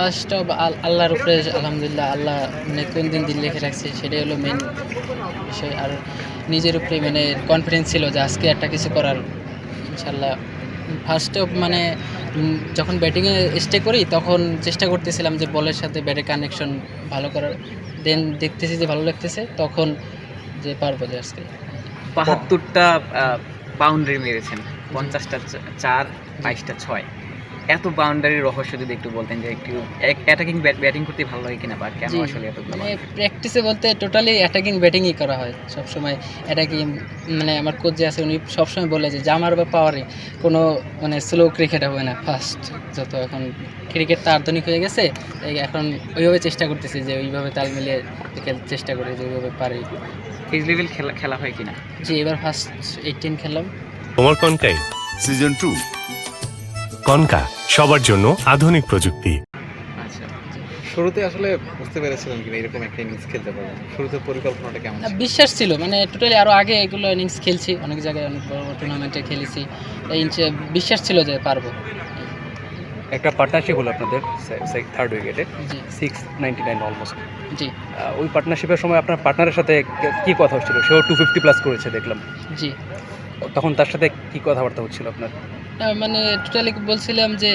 First of আল্লাহর উপরে আলহামদুলিল্লাহ আল্লাহ মানে কোন দিন দিন লিখে রাখছে, সেটাই হলো মেন বিষয়। আর নিজের উপরে মানে কনফিডেন্স ছিল যে আজকে একটা কিছু করার ইনশাল্লাহ ফার্স্ট অফ মানে যখন ব্যাটিংয়ে স্টে করি, তখন চেষ্টা করতেছিলাম যে বলের সাথে ব্যাটের কানেকশন ভালো করার। দেন দেখতেছি যে ভালো লাগতেছে, তখন যে পারব যে আজকে। বাহাত্তরটা বাউন্ডারি মেরেছেন। পঞ্চাশটা চার, বাইশটা ছয়। এত বাউন্ডারির রহস্য যদি একটু বলতেন যে একটু অ্যাটাকিং ব্যাটিং করতে ভালো লাগে কিনা বা কেন আসলে এত ভালো মানে প্র্যাকটিসে বলতে টোটালি অ্যাটাকিং ব্যাটিংই করা হয়। সবসময় অ্যাটাকিং মানে আমার কোচ যে আছে উনি সবসময় বলে যে জামার বা পাওয়ারে কোনো মানে স্লো ক্রিকেট হবে না ফার্স্ট যত এখন ক্রিকেট তো আধুনিক হয়ে গেছে তাই এখন ওইভাবে চেষ্টা করতেছি যে ওইভাবে তাল মিলিয়ে খেলতে চেষ্টা করি যে ওইভাবে পারি। ফিজ লেভেল খেলা খেলা হয় কিনা? যে এবার ফার্স্ট এইটিন খেললাম। তোমার কনকাই সিজন টু কনকা সবার জন্য আধুনিক প্রযুক্তি। আচ্ছা। শুরুতে আসলে বুঝতে পেরেছিলেন কিনা এরকম একটা ইনিংস খেলতে পারবেন শুরুতে পরিকল্পনাটা কেমন বিশ্বাস ছিল মানে টোটালি আরও আগে এগুলো ইনিংস খেলছি অনেক জায়গায় অনেক বড় বড় টুর্নামেন্টে খেলেছি। বিশ্বাস ছিল যে পারব। একটা পার্টনারশিপ হলো আপনাদের থার্ড উইকেটে জি। সিক্স নাইনটি নাইন অলমোস্ট জি। ওই পার্টনারশিপের সময় আপনার পার্টনারের সাথে কী কথা হচ্ছিল? সেও টু ফিফটি প্লাস করেছে দেখলাম। জি। তখন তার সাথে কি কথাবার্তা হচ্ছিল আপনার? মানে টোটালি বলছিলাম যে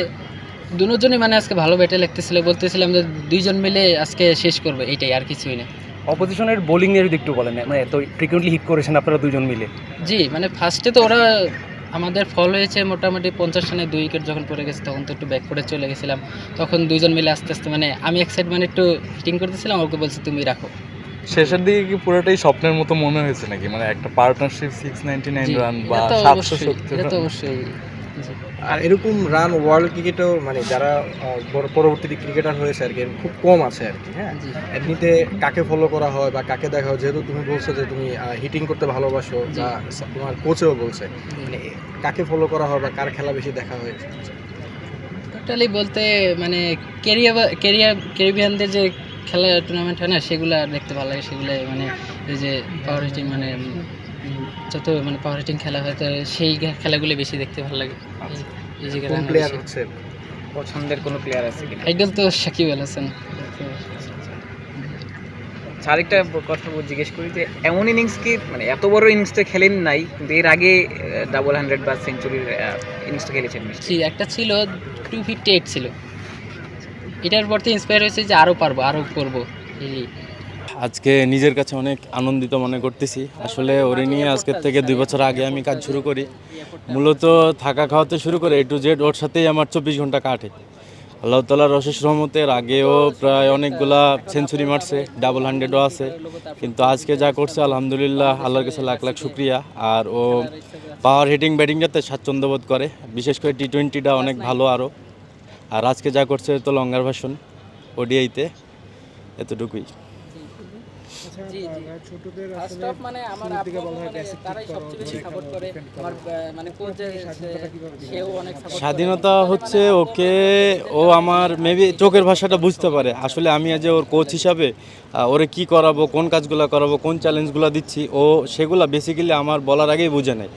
দুজনই মানে আজকে ভালো ব্যাটে লাগতেছিল বলতেছিলাম যে দুইজন মিলে আজকে শেষ করবে এইটাই আর কিছুই না। অপোজিশনের বোলিং নিয়ে যদি একটু বলেন মানে এত ফ্রিকুয়েন্টলি হিট করেছেন আপনারা দুজন মিলে। জি মানে ফার্স্টে তো ওরা আমাদের ফল হয়েছে মোটামুটি পঞ্চাশ রানে দুই উইকেট যখন পড়ে গেছে তখন তো একটু ব্যাক করে চলে গেছিলাম। তখন দুইজন মিলে আস্তে আস্তে মানে আমি এক সাইড মানে একটু হিটিং করতেছিলাম ওকে বলছি তুমি রাখো। শেষের দিকে কি পুরোটাই স্বপ্নের মতো মনে হয়েছে নাকি? মানে একটা partnership six ninety nine run বা সাতশো অবশ্যই সত্তর রান অবশ্যই। আর এরকম রান ওয়ার্ল্ড ক্রিকেটেও মানে যারা পরবর্তীতে ক্রিকেটার হয়েছে আর কি খুব কম আছে আর কি হ্যাঁ? এমনিতে কাকে ফলো করা হয় বা কাকে দেখা হয় যেহেতু তুমি বলছো যে তুমি হিটিং করতে ভালোবাসো। বা তোমার কোচেও বলছে মানে কাকে ফলো করা হয় বা কার খেলা বেশি দেখা হয়? টোটালি বলতে মানে কেরিয়ার কেরিয়ার ক্যারিবিয়ানদের যে খেলা টুর্নামেন্ট হয় না সেগুলো দেখতে ভালো লাগে সেগুলো মানে এই যে পাওয়ার মানে যত মানে পাওয়ার হিটিং খেলা হয় তো সেই খেলাগুলো বেশি দেখতে ভালো লাগে। এই- এই যে কোন প্লেয়ার হচ্ছে পছন্দের কোনো প্লেয়ার আছে কিনা? আইডল তো সাকিব আল হাসান। আচ্ছা, আরেকটা কথা জিজ্ঞেস করি যে এমন ইনিংস কি মানে এত বড় ইনিংসটা খেলেন নাই কিন্তু এর আগে ডাবল হান্ড্রেড বা সেঞ্চুরির ইনিংসটা খেলেছেন জি একটা ছিল টু ফিফটি এইট ছিল। এটার পর থেকে ইন্সপায়ার হয়েছে যে আরও পারব আরও করব। এই আজকে নিজের কাছে অনেক আনন্দিত মনে করতেছি। আসলে ওরে নিয়ে আজকের থেকে দুই বছর আগে আমি কাজ শুরু করি। মূলত থাকা খাওয়াতে শুরু করে এ টু জেড ওর সাথেই আমার চব্বিশ ঘণ্টা কাটে। আল্লাহ তালার অশেষ রহমতের আগেও প্রায় অনেকগুলা সেঞ্চুরি মারছে ডাবল হান্ড্রেডও আছে। কিন্তু আজকে যা করছে, আলহামদুলিল্লাহ, আল্লাহর কাছে লাখ লাখ শুক্রিয়া। আর ও পাওয়ার হিটিং ব্যাটিংটাতে স্বাচ্ছন্দ্য বোধ করে। বিশেষ করে টি টোয়েন্টিটা অনেক ভালো আরও আর আজকে যা করছে, তো লঙ্গার ভাষণ ওডিআইতে এতটুকুই। জি জি। ফার্স্ট অফ মানে আমার মানে তারাই সবচেয়ে বেশি সাপোর্ট করে। আমার মানে কোচ সেও অনেক সাপোর্ট স্বাধীনতা হচ্ছে ওকে ও আমার মেবি চোখের ভাষাটা বুঝতে পারে। আসলে আমি যে ওর কোচ হিসাবে ওরে কি করাবো কোন কাজগুলো করাবো কোন চ্যালেঞ্জগুলো দিচ্ছি ও সেগুলা বেসিক্যালি আমার বলার আগেই বুঝে নেয়।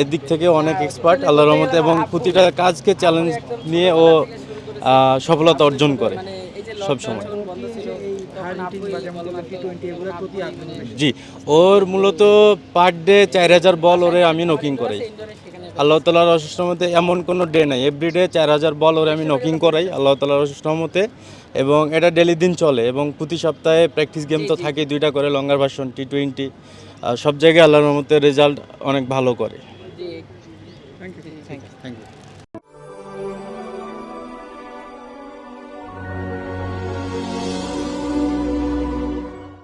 এর দিক থেকে অনেক এক্সপার্ট আল্লাহর রহমতে এবং প্রতিটা কাজকে চ্যালেঞ্জ নিয়ে ও সফলতা অর্জন করে। মানে জি ওর মূলত পার ডে চার হাজার বল ওরে আমি নকিং করাই। ইনডোরে সেখানে আল্লাহ তালার অশেষ রহমতে এমন কোনো ডে নাই। এভরিডে চার হাজার বল ওরে আমি নকিং করাই আল্লাহ তালার অশেষ রহমতে এবং এটা ডেলি দিন চলে এবং প্রতি সপ্তাহে প্র্যাকটিস গেম তো থাকে দুইটা করে লঙ্গার ভার্সন টি টোয়েন্টি সব জায়গায় আল্লাহর রহমতে রেজাল্ট অনেক ভালো করে। জি থ্যাংক ইউ থ্যাংক ইউ